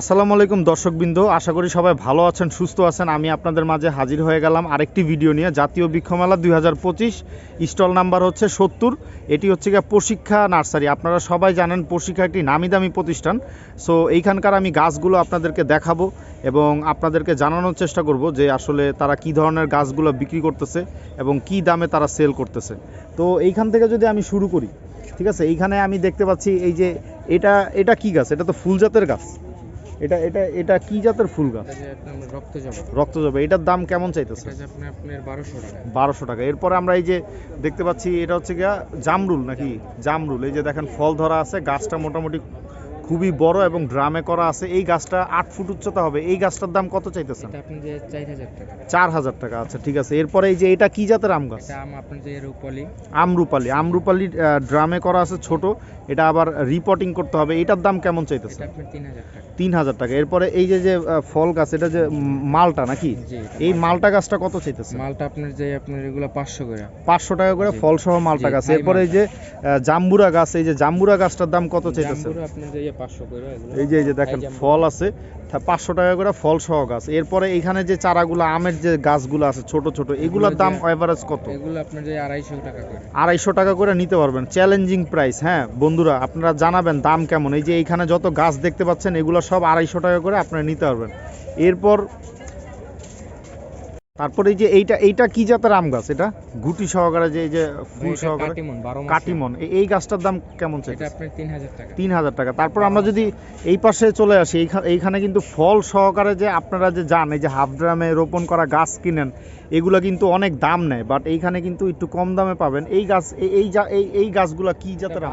আসসালামু আলাইকুম দর্শকবৃন্দ, আশা করি সবাই ভালো আছেন, সুস্থ আছেন। আমি আপনাদের মাঝে হাজির হয়ে গেলাম আরেকটি ভিডিও নিয়ে, জাতীয় বৃক্ষমেলা দুই হাজার পঁচিশ, স্টল নাম্বার হচ্ছে সত্তর, এটি হচ্ছে গিয়ে প্রশিক্ষা নার্সারি। আপনারা সবাই জানেন প্রশিক্ষা একটি নামি দামি প্রতিষ্ঠান। সো, এইখানকার আমি গাছগুলো আপনাদেরকে দেখাবো এবং আপনাদেরকে জানানোর চেষ্টা করব যে আসলে তারা কি ধরনের গাছগুলো বিক্রি করতেছে এবং কি দামে তারা সেল করতেছে। তো, এইখান থেকে যদি আমি শুরু করি, ঠিক আছে? এইখানে আমি দেখতে পাচ্ছি এই যে, এটা এটা কি গাছ? এটা তো ফুল জাতের গাছ। এটা এটা এটা কি জাতের ফুল গাছ? রক্ত যাবে এটার দাম কেমন চাইতেছে? বারোশো টাকা। এরপরে আমরা এই যে দেখতে পাচ্ছি এটা হচ্ছে গিয়া জামরুল নাকি? জামরুল। এই যে দেখেন ফল ধরা আছে গাছটা মোটামুটি খুবই বড় এবং ড্রামে করা আছে। এই গাছটা আট ফুট উচ্চতা হবে। এই গাছটার দাম কত চাইতেছেন? যে চার হাজার টাকা। আচ্ছা ঠিক আছে। এরপরে এই যে এটা কি জাতের আম গাছ? আমরুপালি আমরুপালি ড্রামে করা আছে ছোট। এটা আবার রিপোর্টিং করতে হবে। এটার দাম কেমন চাইতেছে তিন হাজার টাকা। এরপরে এই যে যে ফল গাছ এটা যে মালটা নাকি? এই মালটা গাছটা কত চাইতেছে মালটা আপনার যে আপনার এগুলো পাঁচশো করে। পাঁচশো টাকা করে। ফল সহ মালটা গাছ। এরপরে এই যে জাম্বুরা গাছ এই যে জাম্বুরা গাছটার দাম কত চাইতেছে আপনার যে এই যে এই যে দেখেন ফল আছে। পাঁচশো টাকা করে ফল সহ গাছ। এরপরে এইখানে যে চারাগুলো আমের যে গাছগুলো আছে ছোট ছোট এগুলোর দাম এভারেজ কত? এগুলো আপনার যে আড়াইশো টাকা করে। আড়াইশো টাকা করে নিতে পারবেন। চ্যালেঞ্জিং প্রাইস হ্যাঁ? বন্ধুরা আপনারা জানাবেন দাম কেমন? এই যে এইখানে যত গাছ দেখতে পাচ্ছেন এগুলো সব আড়াইশো টাকা করে আপনারা নিতে পারবেন। এরপর তারপরে এই যে এইটা এইটা কি জাতের আম গাছ এটা? গুটি সহকারে যে এই যে ফুল সহকারে? কাটিমন এই গাছটার দাম কেমন এটা চাইছে আপনার তিন হাজার টাকা। তিন হাজার টাকা। তারপর আমরা যদি এই পাশে চলে আসি এইখানে কিন্তু ফল সহকারে যে আপনারা যে যান এই যে হাফ ড্রামে রোপণ করা গাছ কিনেন এগুলো কিন্তু অনেক দাম নেয় বাট এইখানে কিন্তু একটু কম দামে পাবেন। এই গাছ এই- এই যা- এই গাছগুলা কি জাতের আম?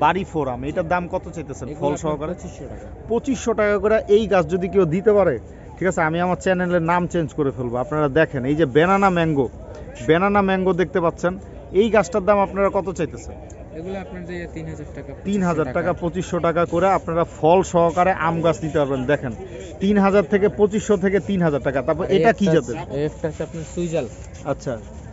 বাড়ি ফোরাম, এটার দাম কত চাইতেছেন ফল সহকারে? 2500 টাকা। পঁচিশশো টাকা করে এই গাছ যদি কেউ দিতে পারে ঠিক আছে আমি আমার চ্যানেলের নাম চেঞ্জ করে ফেলব আপনারা দেখেন এই যে বেনানা ম্যাঙ্গো বেনানা ম্যাঙ্গো দেখতে পাচ্ছেন এই গাছটার দাম আপনারা কত চাইতেছেন? তিন হাজার টাকা তিন 2500 হাজার টাকা পঁচিশশো টাকা করে আপনারা ফল সহকারে আম গাছ নিতে পারবেন দেখেন তিন হাজার থেকে পঁচিশশো থেকে তিন হাজার টাকা তারপর এটা কি জাতের? সুইজাল আচ্ছা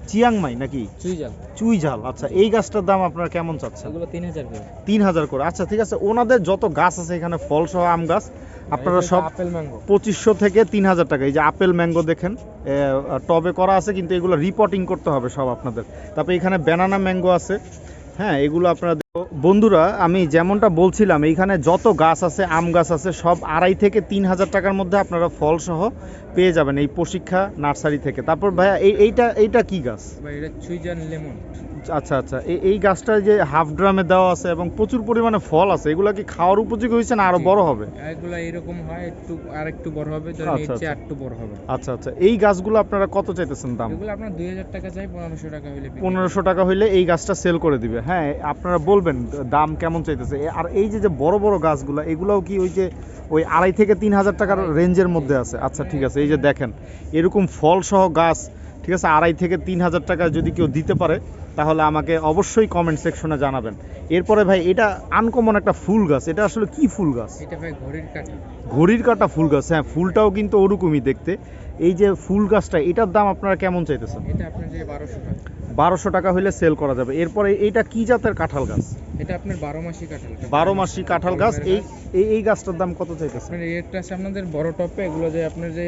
চিয়াংমাই নাকি? সুইজাল চুই ঝাল আচ্ছা এই গাছটার দাম আপনারা কেমন চাচ্ছেন? এগুলো তিন হাজার করে। তিন হাজার করে আচ্ছা ঠিক আছে ওনাদের যত গাছ আছে এখানে ফল সহ আম গাছ আপনারা সব আপেল ম্যাঙ্গো। পঁচিশশো থেকে তিন হাজার টাকা। এই যে আপেল ম্যাঙ্গো দেখেন টবে করা আছে কিন্তু এগুলো রিপোর্টিং করতে হবে সব আপনাদের। তারপরে এখানে ব্যানানা ম্যাঙ্গো আছে। হ্যাঁ এগুলো আপনারা বন্ধুরা আমি যেমনটা বলছিলাম এইখানে যত গাছ আছে আম গাছ আছে সব আড়াই থেকে তিন হাজার টাকার মধ্যে আপনারা ফল সহ পেয়ে যাবেন এই প্রশিক্ষা নার্সারি থেকে। তারপর ভাইয়া এই এইটা এইটা কি গাছ? এটা লেমন আচ্ছা আচ্ছা। এই এই গাছটা যে হাফ ড্রামে দেওয়া আছে এবং প্রচুর পরিমাণে ফল আছে এগুলা কি খাওয়ার উপযোগী হয়েছে না আরও বড় হবে? এগুলো এরকম হয় একটু আর একটু বড় হবে আচ্ছা, আচ্ছা। একটু বড় হবে। আচ্ছা আচ্ছা। এই গাছগুলো আপনারা কত চাইতেছেন দাম? এগুলো আপনার দুই হাজার টাকা চাই পনেরোশো টাকা হলে বিক্রি পনেরোশো টাকা হইলে এই গাছটা সেল করে দিবে। হ্যাঁ আপনারা বলবেন দাম কেমন চাইতেছে। আর এই যে যে বড় বড় গাছগুলো এগুলাও কি ওই যে ওই আড়াই থেকে তিন হাজার টাকার রেঞ্জের মধ্যে আছে? আচ্ছা ঠিক আছে। এই যে দেখেন এরকম ফল সহ গাছ ঠিক আছে আড়াই থেকে তিন হাজার টাকা যদি কেউ দিতে পারে তাহলে আমাকে অবশ্যই কমেন্ট সেকশনে জানাবেন। এরপরে ভাই এটা আনকমন একটা ফুল গাছ। এটা আসলে কি ফুল গাছ? এটা ভাই ঘড়ির কাটা। ফুল গাছ। হ্যাঁ ফুলটাও কিন্তু ওরকমই দেখতে। এই যে ফুল গাছটা এটার দাম আপনারা কেমন চাইতেছেন? এটা আপনার যে বারোশো টাকা। বারোশো টাকা হইলে সেল করা যাবে। এরপরে এইটা কি জাতের কাঁঠাল গাছ? এটা আপনার বারো মাসি কাঁঠাল বারো মাসি কাঁঠাল গাছ। এই এই গাছটার দাম কত চাইতেছে আপনার রেটটা আছে আপনাদের বড় টপে এগুলো যে আপনার যে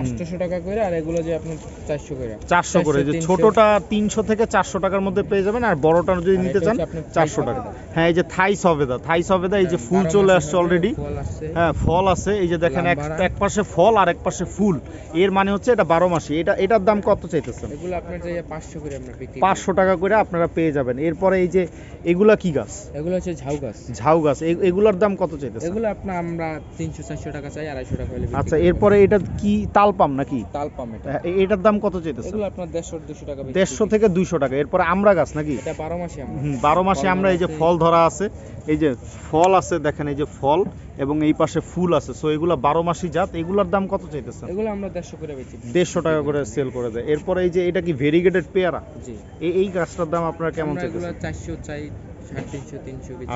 আটশোশো টাকা করে আর এগুলো যে আপনার চারশো করে। চারশো করে যে ছোটটা তিনশো থেকে চারশো টাকার মধ্যে পেয়ে যাবেন আর বড়টা যদি নিতে চান হচ্ছে আপনার চারশো থাই টাকা। হ্যাঁ এই যে থাই সবেদা থাই সবেদা এই যে ফুল চলে আসছে অলরেডি হ্যাঁ ফল আছে এই যে দেখেন এক এক পাশে ফল আর এক পাশে ফুল। এর মানে হচ্ছে এটা বারো মাসি। এটা এটার দাম কত চাইতেছেন? এগুলো আপনার যে পাঁচশো করে আমরা বিক্রি টাকা করে আপনারা পেয়ে যাবেন। এরপরে এই যে এগুলা কি গাছ? এগুলো হচ্ছে ঝাউ গাছ। ঝাউ গাছ। এগুলার দাম কত চাইতেছে এগুলো আপনার আমরা তিনশো চারশো টাকা চাই আড়াইশো টাকা হলে আচ্ছা এরপরে এটা কি তালপাম নাকি? তাল পাম এটা। হ্যাঁ, এটার দাম কত চাইতেছে এগুলো আপনার দেড়শো দুশো টাকা বিক্রি দেড়শো করি। থেকে দুইশো টাকা। এরপরে আমরা গাছ নাকি? এটা বারো মাসে আমরা। হুম, বারো মাসে আমরা এই যে ফল ধরা আছে এই যে ফল আছে দেখেন এই যে ফল এবং এই পাশে ফুল আছে। সো এগুলা বারো মাসি জাত এগুলার দাম কত চাইতেছে এগুলো আমরা দেড়শো করে বেচি। দেড়শো টাকা করে সেল করে দেয়। এরপরে এই যে এটা কি ভেরিগেটেড পেয়ারা? জি। এই এই গাছটার দাম আপনারা কেমন আমরা এগুলো চাইতেছেন? চারশো চাই।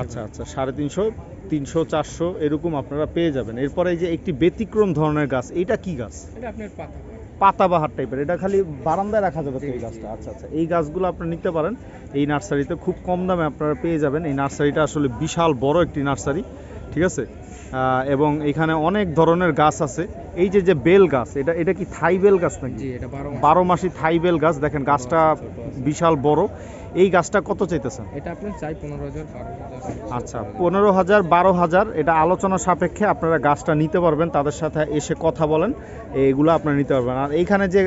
আচ্ছা আচ্ছা সাড়ে তিনশো তিনশো চারশো এরকম আপনারা পেয়ে যাবেন। এরপরে এই যে একটি ব্যতিক্রম ধরনের গাছ এটা কি গাছ? এটা আপনার পাতা। পাতাবাহার টাইপের এটা খালি বারান্দায় রাখা যাবে এই গাছটা। আচ্ছা আচ্ছা এই গাছগুলো আপনি নিতে পারেন। এই নার্সারিতে খুব কম দামে আপনারা পেয়ে যাবেন। এই নার্সারিটা আসলে বিশাল বড় একটি নার্সারি ঠিক আছে? এবং এখানে অনেক ধরনের গাছ আছে। এই যে যে বেল গাছ এটা এটা কি থাই বেল গাছ নাকি? বারো মাস। বারো মাসি থাই বেল গাছ। দেখেন গাছটা বিশাল বড়। এই গাছটা কত চাইতেছেন? এটা আপনার চাই পনেরো হাজার আচ্ছা পনেরো হাজার বারো হাজার এটা আলোচনা সাপেক্ষে আপনারা গাছটা নিতে পারবেন তাদের সাথে এসে কথা বলেন এগুলো আপনারা নিতে পারবেন। আর এইখানে যে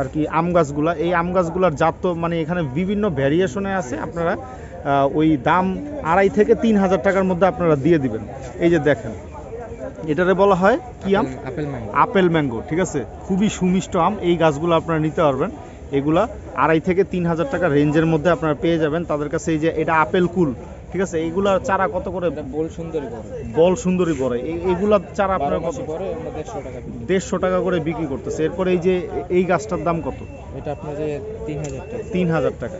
আর কি আম গাছগুলা এই আম গাছগুলোর জাত তো মানে এখানে বিভিন্ন ভ্যারিয়েশনে আছে আপনারা ওই দাম আড়াই থেকে তিন হাজার টাকার মধ্যে আপনারা দিয়ে দিবেন। এই যে দেখেন এটারে বলা হয় কি আম? Apple mango. আপেল ম্যাঙ্গো ঠিক আছে? খুবই সুমিষ্ট আম এই গাছগুলো আপনারা নিতে পারবেন। এগুলা আড়াই থেকে তিন হাজার টাকা রেঞ্জের মধ্যে আপনারা পেয়ে যাবেন। তাদের কাছে এই যে এটা আপেল কুল ঠিক আছে? এইগুলা চারা কত করে? বল সুন্দরী করে বল সুন্দরী পরে এইগুলা চারা আপনারা কত? করি। দেড়শো টাকা করে বিক্রি করতেছে। এরপরে এই যে এই গাছটার দাম কত? এটা আপনার যে তিন হাজার টাকা। তিন হাজার টাকা।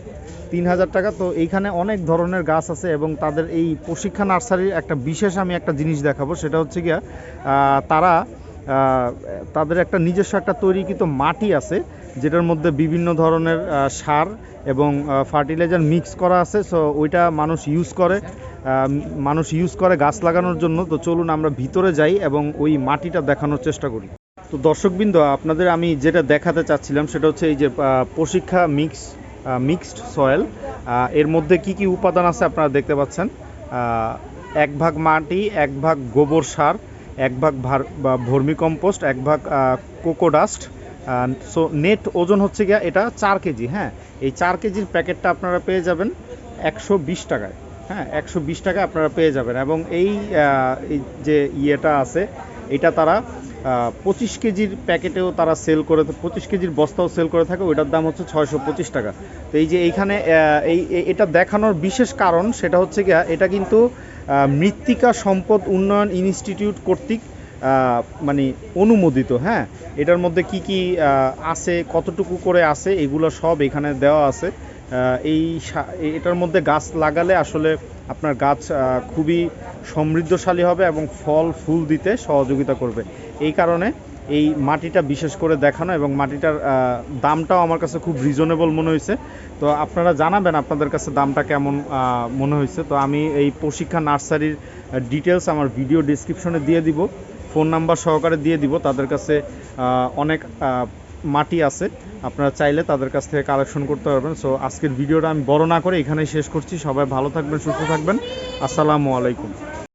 তিন হাজার টাকা। তো এইখানে অনেক ধরনের গাছ আছে এবং তাদের এই প্রশিক্ষা নার্সারির একটা বিশেষ আমি একটা জিনিস দেখাবো। সেটা হচ্ছে গিয়া তারা তাদের একটা নিজস্ব একটা তৈরিকৃত মাটি আছে, যেটার মধ্যে বিভিন্ন ধরনের সার এবং ফার্টিলাইজার মিক্স করা আছে সো ওইটা মানুষ ইউজ করে মানুষ ইউজ করে গাছ লাগানোর জন্য। তো চলুন আমরা ভিতরে যাই এবং ওই মাটিটা দেখানোর চেষ্টা করি। তো দর্শকবৃন্দ, আপনাদের আমি যেটা দেখাতে চাচ্ছিলাম সেটা হচ্ছে এই যে প্রশিক্ষা মিক্স মিক্সড সয়েল। এর মধ্যে কি কি উপাদান আছে আপনারা দেখতে পাচ্ছেন? এক ভাগ মাটি, এক ভাগ গোবর সার এক ভাগ ভার- ভর্মি কম্পোস্ট এক ভাগ কোকোডাস্ট সো নেট ওজন হচ্ছে গিয়া এটা চার কেজি হ্যাঁ? এই চার কেজির প্যাকেটটা আপনারা পেয়ে যাবেন একশো বিশ টাকায় হ্যাঁ? একশো বিশ টাকা আপনারা পেয়ে যাবেন এবং এই যে ইয়েটা আছে, এটা তারা পঁচিশ কেজির প্যাকেটেও তারা সেল করে পঁচিশ কেজির বস্তাও সেল করে থাকে, ওইটার দাম হচ্ছে ছয়শো পঁচিশ টাকা। তো এই যে এইখানে এই এটা দেখানোর বিশেষ কারণ সেটা হচ্ছে গিয়া, এটা কিন্তু মৃত্তিকা সম্পদ উন্নয়ন ইনস্টিটিউট কর্তৃক মানে অনুমোদিত হ্যাঁ? এটার মধ্যে কি কি আছে, কতটুকু করে আছে, এগুলো সব এখানে দেওয়া আছে। এই এটার মধ্যে গাছ লাগালে আসলে আপনার গাছ খুবই সমৃদ্ধশালী হবে এবং ফল, ফুল দিতে সহযোগিতা করবে। এই কারণে এই মাটিটা বিশেষ করে দেখানো এবং মাটিটার দামটাও আমার কাছে খুব রিজনেবল মনে হয়েছে। তো আপনারা জানাবেন আপনাদের কাছে দামটা কেমন মনে হয়েছে। তো আমি এই প্রশিক্ষা নার্সারির ডিটেলস আমার ভিডিও ডিসক্রিপশনে দিয়ে দিব ফোন নাম্বার সহকারে দিয়ে দিব। তাদের কাছে অনেক মাটি আছে। আপনারা চাইলে তাদের কাছ থেকে কালেকশন করতে পারবেন। সো আজকের ভিডিওটা আমি বড় না করে এখানেই শেষ করছি। সবাই ভালো থাকবেন, সুস্থ থাকবেন। আসসালামু আলাইকুম।